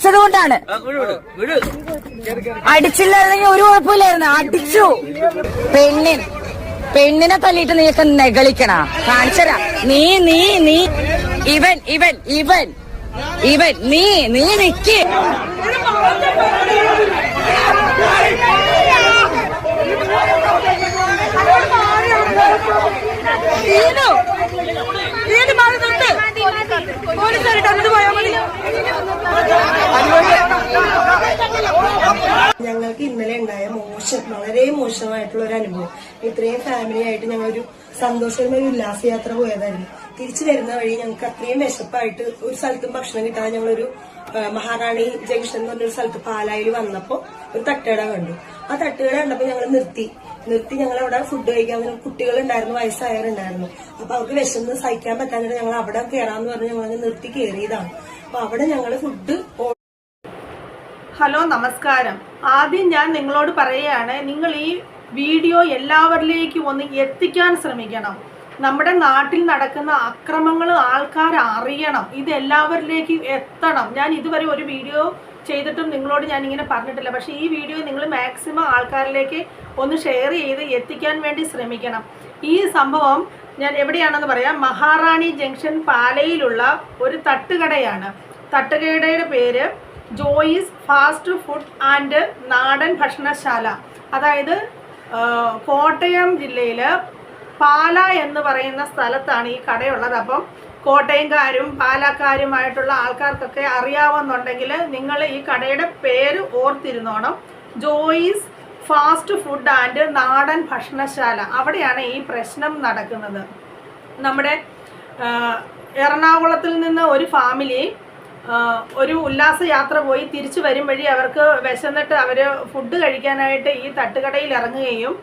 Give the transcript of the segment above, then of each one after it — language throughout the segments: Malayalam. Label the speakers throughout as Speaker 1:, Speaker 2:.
Speaker 1: അടിച്ചത് കൊണ്ടാണ് അടിച്ചില്ലായിരുന്നെങ്കിൽ ഒരു കുഴപ്പമില്ലായിരുന്നു. അടിച്ചു. പെണ്ണിൻ പെണ്ണിനെ തല്ലിയിട്ട് നീയൊക്കെ നെകളിക്കണ. കാണിച്ചരാ. നീ നീ നീ. ഇവൻ ഇവൻ ഇവൻ. ഇവൻ നീ നീ നിക്ക് ഈനു, ഈന് മാറുന്നുണ്ട്. പോലീസുകാര് കണ്ടിട്ട് പോയാ മതി.
Speaker 2: ഞങ്ങൾക്ക് ഇന്നലെ ഉണ്ടായ മോശം വളരെ മോശമായിട്ടുള്ള ഒരു അനുഭവം. ഇത്രയും ഫാമിലി ആയിട്ട് ഞങ്ങളൊരു സന്തോഷകരമായ ഒരു ഉല്ലാസയാത്ര പോയതായിരുന്നു. തിരിച്ചു വരുന്ന വഴി ഞങ്ങൾക്ക് അത്രയും വിശപ്പായിട്ട് ഒരു സ്ഥലത്തും ഭക്ഷണം കിട്ടാതെ ഞങ്ങളൊരു മഹാറാണി ജംഗ്ഷൻ എന്ന് പറഞ്ഞൊരു സ്ഥലത്ത് പാലായിൽ വന്നപ്പോൾ ഒരു തട്ടുകട കണ്ടു. ആ തട്ടുകട കണ്ടപ്പോൾ ഞങ്ങൾ നിർത്തി. നിർത്തി ഞങ്ങൾ അവിടെ ഫുഡ് കഴിക്കാൻ കുട്ടികളുണ്ടായിരുന്നു വയസ്സായവരുണ്ടായിരുന്നു. അപ്പൊ അവർക്ക് വിശന്ന് സഹിക്കാൻ പറ്റാനായിട്ട് ഞങ്ങൾ അവിടെ കയറാന്ന് പറഞ്ഞ് ഞങ്ങൾ നിർത്തി കയറിയതാണ് അപ്പൊ അവിടെ ഞങ്ങൾ ഫുഡ്
Speaker 3: ഹലോ നമസ്കാരം. ആദ്യം ഞാൻ നിങ്ങളോട് പറയുകയാണ് നിങ്ങൾ ഈ വീഡിയോ എല്ലാവരിലേക്കും ഒന്ന് എത്തിക്കാൻ ശ്രമിക്കണം. നമ്മുടെ നാട്ടിൽ നടക്കുന്ന അക്രമങ്ങൾ ആൾക്കാർ അറിയണം. ഇത് എല്ലാവരിലേക്ക് എത്തണം. ഞാൻ ഇതുവരെ ഒരു വീഡിയോ ചെയ്തിട്ടും നിങ്ങളോട് ഞാൻ ഇങ്ങനെ പറഞ്ഞിട്ടില്ല. പക്ഷേ ഈ വീഡിയോ നിങ്ങൾ മാക്സിമം ആൾക്കാരിലേക്ക് ഒന്ന് ഷെയർ ചെയ്ത് എത്തിക്കാൻ വേണ്ടി ശ്രമിക്കണം. ഈ സംഭവം ഞാൻ എവിടെയാണെന്ന് പറയാം. മഹാറാണി ജംഗ്ഷൻ പാലയിലുള്ള ഒരു തട്ടുകടയാണ്. തട്ടുകടയുടെ പേര് ജോയിസ് ഫാസ്റ്റ് ഫുഡ് ആൻഡ് നാടൻ ഭക്ഷണശാല. അതായത് കോട്ടയം ജില്ലയിൽ പാല എന്ന് പറയുന്ന സ്ഥലത്താണ് ഈ കടയുള്ളത്. അപ്പം കോട്ടയംകാരും പാലക്കാരുമായിട്ടുള്ള ആൾക്കാർക്കൊക്കെ അറിയാവുന്നുണ്ടെങ്കിൽ നിങ്ങൾ ഈ കടയുടെ പേര് ഓർത്തിരുന്നോണം. ജോയിസ് ഫാസ്റ്റ് ഫുഡ് ആൻഡ് നാടൻ ഭക്ഷണശാല. അവിടെയാണ് ഈ പ്രശ്നം നടക്കുന്നത്. നമ്മുടെ എറണാകുളത്തിൽ നിന്ന് ഒരു ഫാമിലി ഒരു ഉല്ലാസ യാത്ര പോയി തിരിച്ചു വരും വഴി അവർക്ക് വിശന്നിട്ട് അവർ ഫുഡ് കഴിക്കാനായിട്ട് ഈ തട്ടുകടയിൽ ഇറങ്ങുകയും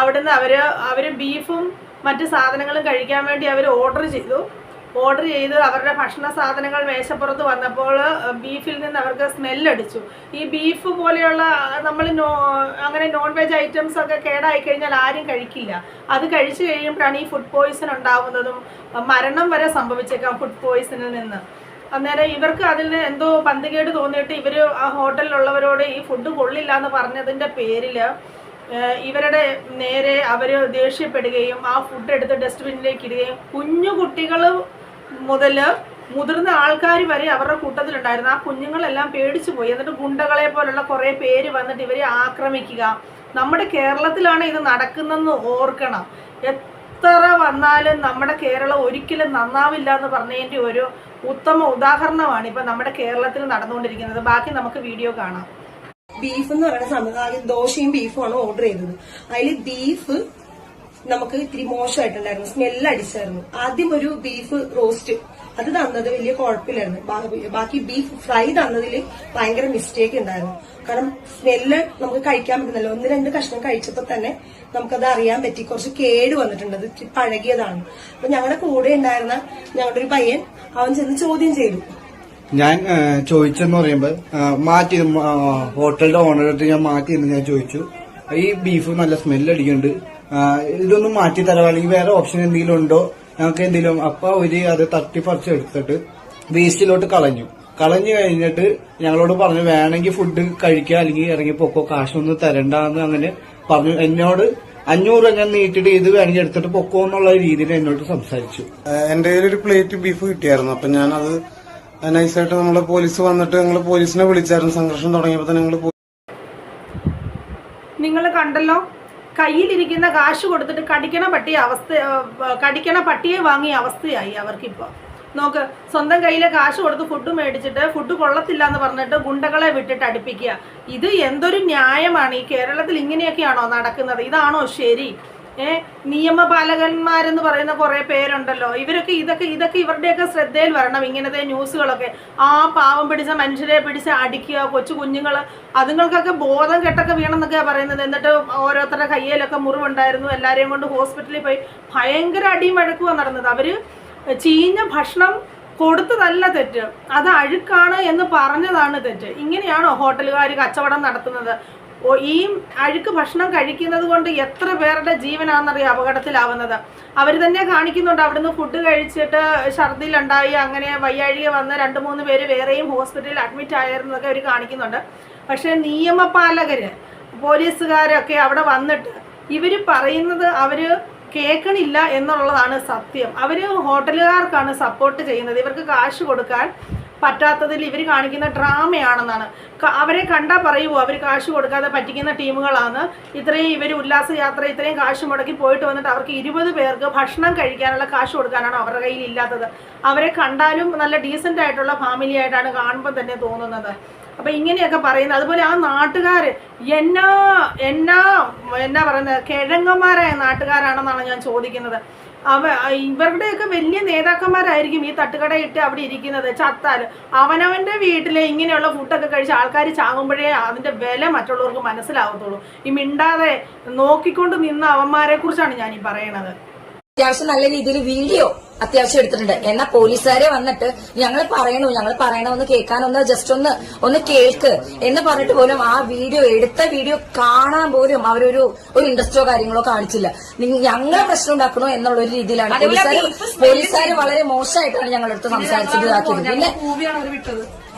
Speaker 3: അവിടുന്ന് അവർ അവർ ബീഫും മറ്റ് സാധനങ്ങളും കഴിക്കാൻ വേണ്ടി അവർ ഓർഡർ ചെയ്തു. ഓർഡർ ചെയ്ത് അവരുടെ ഭക്ഷണ സാധനങ്ങൾ മേശപ്പുറത്ത് വന്നപ്പോൾ ബീഫിൽ നിന്ന് അവർക്ക് സ്മെല്ലടിച്ചു ഈ ബീഫ് പോലെയുള്ള നമ്മൾ നോ അങ്ങനെ നോൺ വെജ് ഐറ്റംസ് ഒക്കെ കേടായി കഴിഞ്ഞാൽ ആരും കഴിക്കില്ല. അത് കഴിച്ചു കഴിയുമ്പോഴാണ് ഈ ഫുഡ് പോയിസൺ ഉണ്ടാകുന്നതും മരണം വരെ സംഭവിച്ചേക്കാം ഫുഡ് പോയിസണിൽ നിന്ന്. അന്നേരം ഇവർക്ക് അതിന് എന്തോ പന്തികേട് തോന്നിയിട്ട് ഇവർ ആ ഹോട്ടലിലുള്ളവരോട് ഈ ഫുഡ് കൊള്ളില്ല എന്ന് പറഞ്ഞതിന്റെ പേരിൽ ഇവരുടെ നേരെ അവർ ദേഷ്യപ്പെടുകയും ആ ഫുഡ് എടുത്ത് ഡസ്റ്റ്ബിന്നിലേക്ക് ഇടുകയും കുഞ്ഞു കുട്ടികൾ മുതൽ മുതിർന്ന ആൾക്കാർ വരെ അവരുടെ കൂട്ടത്തിലുണ്ടായിരുന്നു. ആ കുഞ്ഞുങ്ങളെല്ലാം പേടിച്ചു പോയി. എന്നിട്ട് ഗുണ്ടകളെ പോലുള്ള കുറേ പേര് വന്നിട്ട് ഇവരെ ആക്രമിക്കുക. നമ്മുടെ കേരളത്തിലാണ് ഇത് നടക്കുന്നതെന്ന് ഓർക്കണം. എത്ര വന്നാലും നമ്മുടെ കേരളം ഒരിക്കലും നന്നാവില്ല എന്ന് പറഞ്ഞതിന്റെ ഒരു ഉത്തമ ഉദാഹരണമാണ് ഇപ്പൊ നമ്മുടെ കേരളത്തിൽ നടന്നുകൊണ്ടിരിക്കുന്നത്. ബാക്കി നമുക്ക് വീഡിയോ കാണാം.
Speaker 2: ബീഫ് എന്ന് പറയുന്ന ആദ്യം ദോശയും ബീഫുമാണ് ഓർഡർ ചെയ്തത്. അതിൽ ബീഫ് നമുക്ക് ഇത്തിരി മോശമായിട്ടുണ്ടായിരുന്നു. സ്മെല്ല് അടിച്ചായിരുന്നു. ആദ്യം ഒരു ബീഫ് റോസ്റ്റ് അത് തന്നത് വലിയ കുഴപ്പമില്ലായിരുന്നു. ബാക്കി ബീഫ് ഫ്രൈ തന്നതിൽ ഭയങ്കര മിസ്റ്റേക്ക് ഉണ്ടായിരുന്നു. കാരണം സ്മെല്ല് നമുക്ക് കഴിക്കാൻ പറ്റുന്നില്ല. ഒന്ന് രണ്ട് കഷ്ണം കഴിച്ചപ്പോൾ തന്നെ നമുക്കത് അറിയാൻ പറ്റി. കുറച്ച് കേട് വന്നിട്ടുണ്ട്. അത് പഴകിയതാണ്. അപ്പൊ ഞങ്ങളുടെ കൂടെ ഉണ്ടായിരുന്ന ഞങ്ങളുടെ ഒരു പയ്യൻ അവൻ ചെന്ന് ചോദ്യം ചെയ്തു.
Speaker 4: ഞാൻ ചോദിച്ചെന്ന് പറയുമ്പോ ആ, മാറ്റി ഹോട്ടലിന്റെ ഓണറുടെ അടുത്ത് ഞാൻ മാറ്റി എന്ന് ഞാൻ ചോദിച്ചു. ഈ ബീഫ് നല്ല സ്മെല്ല് അടിക്കുന്നുണ്ട്. ഇതൊന്നും മാറ്റി തരാം. അല്ലെങ്കിൽ വേറെ ഓപ്ഷൻ എന്തെങ്കിലും ഉണ്ടോ? ഞങ്ങൾക്ക് എന്തെങ്കിലും അപ്പൊ അവർ അത് തട്ടിപ്പറിച്ച് എടുത്തിട്ട് വേസ്റ്റിലോട്ട് കളഞ്ഞു. കളഞ്ഞു കഴിഞ്ഞിട്ട് ഞങ്ങളോട് പറഞ്ഞു വേണമെങ്കിൽ ഫുഡ് കഴിക്കുക അല്ലെങ്കിൽ ഇറങ്ങി പൊക്കോ കാശൊന്നും തരണ്ടെന്ന് അങ്ങനെ പറഞ്ഞു. എന്നോട് അഞ്ഞൂറ് എങ്ങനെ ഞാൻ നീട്ടിട്ട് ഇത് വേണമെങ്കിൽ എടുത്തിട്ട് പൊക്കോ എന്നുള്ള രീതിയിൽ എന്നോട് സംസാരിച്ചു.
Speaker 5: എന്റെ ഒരു പ്ലേറ്റ് ബീഫ് കിട്ടിയായിരുന്നു. അപ്പൊ ഞാനത് നൈസായിട്ട് നമ്മൾ പോലീസ് വന്നിട്ട് ഞങ്ങൾ പോലീസിനെ വിളിച്ചായിരുന്നു. സംഘർഷം തുടങ്ങിയപ്പോ തന്നെ ഞങ്ങൾ
Speaker 3: നിങ്ങൾ കണ്ടല്ലോ? കയ്യിലിരിക്കുന്ന കാശ് കൊടുത്തിട്ട് കടിക്കണ പട്ടിയ അവസ്ഥ കടിക്കണ പട്ടിയെ വാങ്ങിയ അവസ്ഥയായി അവർക്കിപ്പോൾ നോക്ക് സ്വന്തം കയ്യിലെ കാശ് കൊടുത്ത് ഫുഡ് മേടിച്ചിട്ട് ഫുഡ് കൊള്ളത്തില്ല എന്ന് പറഞ്ഞിട്ട് ഗുണ്ടകളെ വിട്ടിട്ട് അടുപ്പിക്കുക. ഇത് എന്തൊരു ന്യായമാണ് ഈ കേരളത്തിൽ ഇങ്ങനെയൊക്കെയാണോ നടക്കുന്നത്? ഇതാണോ ശരി? ഏ നിയമപാലകന്മാരെന്ന് പറയുന്ന കുറേ പേരുണ്ടല്ലോ. ഇവരൊക്കെ ഇതൊക്കെ ഇതൊക്കെ ഇവരുടെയൊക്കെ ശ്രദ്ധയിൽ വരണം ഇങ്ങനത്തെ ന്യൂസുകളൊക്കെ. ആ പാവം പിടിച്ച മനുഷ്യരെ പിടിച്ച് അടിക്കുക കൊച്ചു കുഞ്ഞുങ്ങൾ അതുങ്ങൾക്കൊക്കെ ബോധം കെട്ടൊക്കെ വീണെന്നൊക്കെയാണ് പറയുന്നത്. എന്നിട്ട് ഓരോരുത്തരുടെ കയ്യിലൊക്കെ മുറിവുണ്ടായിരുന്നു. എല്ലാവരെയും കൊണ്ട് ഹോസ്പിറ്റലിൽ പോയി ഭയങ്കര അടിയും വഴക്കുവാണ് നടന്നത്. അവർ ചീഞ്ഞ ഭക്ഷണം കൊടുത്തതല്ല തെറ്റ്. അത് അഴുക്കാണ് എന്ന് പറഞ്ഞതാണ് തെറ്റ്. ഇങ്ങനെയാണോ ഹോട്ടലുകാർ കച്ചവടം നടത്തുന്നത്? ഈ അഴുക്ക് ഭക്ഷണം കഴിക്കുന്നത് കൊണ്ട് എത്ര പേരുടെ ജീവനാണെന്നറിയാം അപകടത്തിലാവുന്നത്. അവർ തന്നെ കാണിക്കുന്നുണ്ട് അവിടുന്ന് ഫുഡ് കഴിച്ചിട്ട് ഛർദിലുണ്ടായി അങ്ങനെ വയ്യാഴിക വന്ന് രണ്ട് മൂന്ന് പേര് വേറെയും ഹോസ്പിറ്റലിൽ അഡ്മിറ്റ് ആയിരുന്നതൊക്കെ അവർ കാണിക്കുന്നുണ്ട്. പക്ഷേ നിയമപാലകര് പോലീസുകാരൊക്കെ അവിടെ വന്നിട്ട് ഇവർ പറയുന്നത് അവർ കേൾക്കണില്ല എന്നുള്ളതാണ് സത്യം. അവർ ഹോട്ടലുകാർക്കാണ് സപ്പോർട്ട് ചെയ്യുന്നത്. ഇവർക്ക് കാശ് കൊടുക്കാൻ പറ്റാത്തതിൽ ഇവർ കാണിക്കുന്ന ഡ്രാമയാണെന്നാണ്. അവരെ കണ്ടാൽ പറയുമോ അവർ കാശ് കൊടുക്കാതെ പറ്റിക്കുന്ന ടീമുകളാണ് ഇത്രയും ഇവർ ഉല്ലാസയാത്ര ഇത്രയും കാശ് മുടക്കി പോയിട്ട് വന്നിട്ട് അവർക്ക് ഇരുപത് പേർക്ക് ഭക്ഷണം കഴിക്കാനുള്ള കാശ് കൊടുക്കാനാണ് അവരുടെ കയ്യിൽ ഇല്ലാത്തത്. അവരെ കണ്ടാലും നല്ല ഡീസന്റ് ആയിട്ടുള്ള ഫാമിലി ആയിട്ടാണ് കാണുമ്പോൾ തന്നെ തോന്നുന്നത്. അപ്പൊ ഇങ്ങനെയൊക്കെ പറയുന്നത് അതുപോലെ ആ നാട്ടുകാർ എന്നാ എന്നാ എന്നാ പറയുന്നത്? കിഴങ്ങന്മാരായ നാട്ടുകാരാണെന്നാണ് ഞാൻ ചോദിക്കുന്നത്. അവ ഇവരുടെയൊക്കെ വലിയ നേതാക്കന്മാരായിരിക്കും ഈ തട്ടുകടയിട്ട് അവിടെ ഇരിക്കുന്നത്. ചത്താൽ അവനവന്റെ വീട്ടിലെ ഇങ്ങനെയുള്ള ഫുഡൊക്കെ കഴിച്ച് ആൾക്കാർ ചാകുമ്പോഴേ അതിന്റെ വില മറ്റുള്ളവർക്ക് മനസ്സിലാവത്തുള്ളൂ. ഈ മിണ്ടാതെ നോക്കിക്കൊണ്ട് നിന്ന അവന്മാരെ കുറിച്ചാണ് ഞാൻ ഈ പറയണത്.
Speaker 1: അത്യാവശ്യം നല്ല രീതിയിൽ വീഡിയോ അത്യാവശ്യം എടുത്തിട്ടുണ്ട്. എന്നാ പോലീസുകാരെ വന്നിട്ട് ഞങ്ങൾ പറയണു ഞങ്ങൾ പറയണമെന്ന് കേൾക്കാനൊന്ന് ജസ്റ്റ് ഒന്ന് ഒന്ന് കേൾക്ക്. എന്ന് പറഞ്ഞിട്ട് പോലും ആ വീഡിയോ എടുത്ത വീഡിയോ കാണാൻ പോലും അവരൊരു ഒരു ഇൻട്രസ്റ്റോ കാര്യങ്ങളോ കാണിച്ചില്ല. ഞങ്ങൾ പ്രശ്നം ഉണ്ടാക്കണോ എന്നുള്ള ഒരു രീതിയിലാണ് പോലീസുകാർ പോലീസുകാർ വളരെ മോശമായിട്ടാണ് ഞങ്ങളുടെ അടുത്ത് സംസാരിച്ചത് ഇതാക്കിയത്. പിന്നെ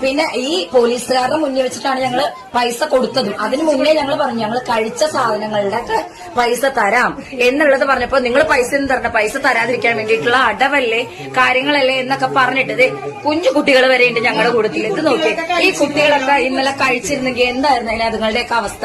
Speaker 1: പിന്നെ ഈ പോലീസുകാരുടെ മുന്നിൽ വെച്ചിട്ടാണ് ഞങ്ങൾ പൈസ കൊടുത്തതും. അതിന് മുന്നേ ഞങ്ങൾ പറഞ്ഞു ഞങ്ങൾ കഴിച്ച സാധനങ്ങളുടെ ഒക്കെ പൈസ തരാം. എന്നുള്ളത് പറഞ്ഞപ്പോ നിങ്ങൾ പൈസ ഒന്നും തരണ്ട പൈസ തരാതിരിക്കാൻ വേണ്ടിയിട്ടുള്ള അടവല്ലേ കാര്യങ്ങളല്ലേ എന്നൊക്കെ പറഞ്ഞിട്ട് കുഞ്ഞു കുട്ടികൾ വരെ ഉണ്ട് ഞങ്ങളുടെ കൂട്ടത്തിൽ ഇത് നോക്കി ഈ കുട്ടികളൊക്കെ ഇന്നലെ കഴിച്ചിരുന്നെങ്കിൽ എന്തായിരുന്നു അതിനെ അതുങ്ങളുടെയൊക്കെ അവസ്ഥ?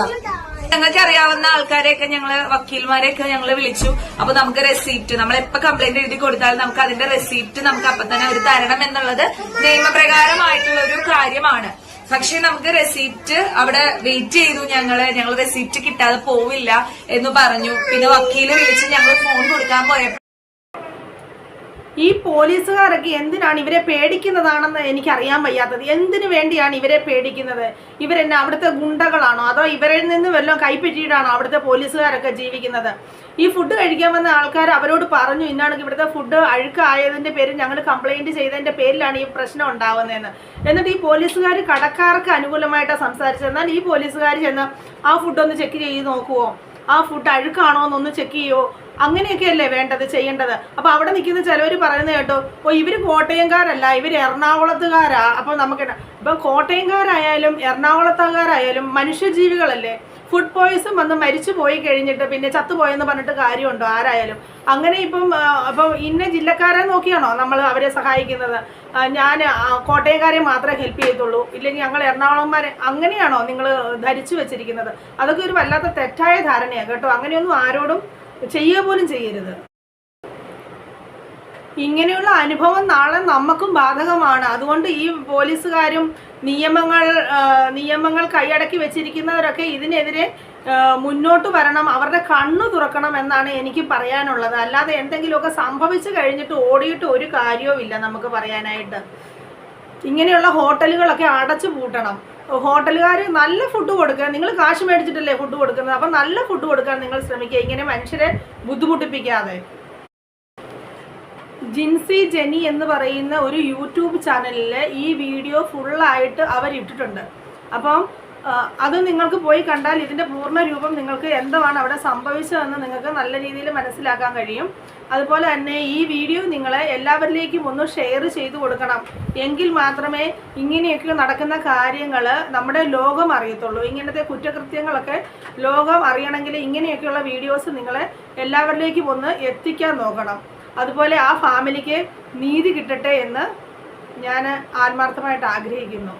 Speaker 6: ഞങ്ങൾക്ക് അറിയാവുന്ന ആൾക്കാരെയൊക്കെ ഞങ്ങൾ വക്കീൽമാരെയൊക്കെ ഞങ്ങൾ വിളിച്ചു. അപ്പൊ നമുക്ക് റെസീപ്റ്റ് നമ്മൾ എപ്പോ കംപ്ലൈന്റ് എഴുതി കൊടുത്താലും നമുക്ക് അതിന്റെ റെസീപ്റ്റ് നമുക്ക് അപ്പൊ തന്നെ അവർ തരണം എന്നുള്ളത് നിയമപ്രകാരമായിട്ടുള്ള ഒരു കാര്യമാണ്. പക്ഷെ നമുക്ക് റെസീപ്റ്റ് അവിടെ വെയിറ്റ് ചെയ്തു ഞങ്ങൾ. ഞങ്ങൾ റെസീപ്റ്റ് കിട്ടാതെ പോവില്ല എന്ന് പറഞ്ഞു. പിന്നെ വക്കീൽ വിളിച്ച് ഞങ്ങൾ ഫോൺ കൊടുക്കാൻ പോയപ്പോ
Speaker 3: ഈ പോലീസുകാരൊക്കെ എന്തിനാണ് ഇവരെ പേടിക്കുന്നതാണെന്ന് എനിക്കറിയാൻ വയ്യാത്തത്? എന്തിനു വേണ്ടിയാണ് ഇവരെ പേടിക്കുന്നത്? ഇവരെന്നെ അവിടുത്തെ ഗുണ്ടകളാണോ? അതോ ഇവരിൽ നിന്ന് വല്ലതും കൈപ്പറ്റിയിട്ടാണോ അവിടുത്തെ പോലീസുകാരൊക്കെ ജീവിക്കുന്നത്? ഈ ഫുഡ് കഴിക്കാൻ വന്ന ആൾക്കാർ അവരോട് പറഞ്ഞു ഇന്നാണ് ഇവിടുത്തെ ഫുഡ് അഴുക്കായതിന്റെ പേരിൽ ഞങ്ങൾ കംപ്ലൈന്റ് ചെയ്തതിന്റെ പേരിലാണ് ഈ പ്രശ്നം ഉണ്ടാകുന്നതെന്ന്. എന്നിട്ട് ഈ പോലീസുകാർ കടക്കാർക്ക് അനുകൂലമായിട്ടാണ് സംസാരിച്ചത്. എന്നാൽ ഈ പോലീസുകാർ ചെന്ന് ആ ഫുഡ് ഒന്ന് ചെക്ക് ചെയ്ത് നോക്കുവോ? ആ ഫുഡ് അഴുക്കാണോ എന്നൊന്ന് ചെക്ക് ചെയ്യുമോ അങ്ങനെയൊക്കെയല്ലേ വേണ്ടത് ചെയ്യേണ്ടത്? അപ്പൊ അവിടെ നിൽക്കുന്ന ചിലവർ പറയുന്നത് കേട്ടോ ഓ ഇവർ കോട്ടയംകാരല്ല ഇവർ എറണാകുളത്തുകാരാ. അപ്പൊ നമുക്ക് ഇപ്പൊ കോട്ടയംകാരായാലും എറണാകുളത്തുകാരായാലും മനുഷ്യജീവികളല്ലേ? ഫുഡ് പോയിസൺ വന്ന് മരിച്ചു പോയി കഴിഞ്ഞിട്ട് പിന്നെ ചത്തുപോയെന്ന് പറഞ്ഞിട്ട് കാര്യമുണ്ടോ ആരായാലും? അങ്ങനെ ഇപ്പം അപ്പൊ ഇന്ന ജില്ലക്കാരെ നോക്കിയാണോ നമ്മൾ അവരെ സഹായിക്കുന്നത്? ഞാൻ കോട്ടയക്കാരെ മാത്രമേ ഹെൽപ്പ് ചെയ്യത്തുള്ളൂ. ഇല്ലെങ്കിൽ ഞങ്ങൾ എറണാകുളംമാരെ അങ്ങനെയാണോ നിങ്ങൾ ധരിച്ചു വെച്ചിരിക്കുന്നത്? അതൊക്കെ ഒരു വല്ലാത്ത തെറ്റായ ധാരണയാണ് കേട്ടോ. അങ്ങനെയൊന്നും ആരോടും ചെയ്യുക പോലും ചെയ്യരുത്. ഇങ്ങനെയുള്ള അനുഭവം നാളെ നമുക്കും ബാധകമാണ്. അതുകൊണ്ട് ഈ പോലീസുകാരും നിയമങ്ങൾ നിയമങ്ങൾ കൈയടക്കി വെച്ചിരിക്കുന്നവരൊക്കെ ഇതിനെതിരെ മുന്നോട്ട് വരണം അവരുടെ കണ്ണു തുറക്കണം എന്നാണ് എനിക്ക് പറയാനുള്ളത്. അല്ലാതെ എന്തെങ്കിലുമൊക്കെ സംഭവിച്ചു കഴിഞ്ഞിട്ട് ഓടിയിട്ട് ഒരു കാര്യവുമില്ല നമുക്ക് പറയാനായിട്ട്. ഇങ്ങനെയുള്ള ഹോട്ടലുകളൊക്കെ അടച്ചു പൂട്ടണം. ഹോട്ടലുകാർ നല്ല ഫുഡ് കൊടുക്കുക നിങ്ങൾ കാശ് മേടിച്ചിട്ടല്ലേ ഫുഡ് കൊടുക്കുന്നത്? അപ്പം നല്ല ഫുഡ് കൊടുക്കാൻ നിങ്ങൾ ശ്രമിക്കുക. ഇങ്ങനെ മനുഷ്യരെ ബുദ്ധിമുട്ടിപ്പിക്കാതെ. ജിൻസി ജെനി എന്ന് പറയുന്ന ഒരു യൂട്യൂബ് ചാനലിൽ ഈ വീഡിയോ ഫുള്ളായിട്ട് അവരിട്ടിട്ടുണ്ട് അപ്പം അത് നിങ്ങൾക്ക് പോയി കണ്ടാൽ ഇതിന്റെ പൂർണ രൂപം നിങ്ങൾക്ക് എന്താണ് അവിടെ സംഭവിച്ചതെന്ന് നിങ്ങൾക്ക് നല്ല രീതിയിൽ മനസ്സിലാക്കാൻ കഴിയും. അതുപോലെ തന്നെ ഈ വീഡിയോ നിങ്ങൾ എല്ലാവരിലേക്കും ഒന്ന് ഷെയർ ചെയ്തു കൊടുക്കണം. എങ്കിൽ മാത്രമേ ഇങ്ങനെയൊക്കെ നടക്കുന്ന കാര്യങ്ങൾ നമ്മുടെ ലോകം അറിയത്തുള്ളൂ. ഇങ്ങനത്തെ കുറ്റകൃത്യങ്ങളൊക്കെ ലോകം അറിയണമെങ്കിൽ ഇങ്ങനെയൊക്കെയുള്ള വീഡിയോസ് നിങ്ങൾ എല്ലാവരിലേക്കും ഒന്ന് എത്തിക്കാൻ നോക്കണം. അതുപോലെ ആ ഫാമിലിക്ക് നീതി കിട്ടട്ടെ എന്ന് ഞാൻ ആത്മാർത്ഥമായിട്ട് ആഗ്രഹിക്കുന്നു.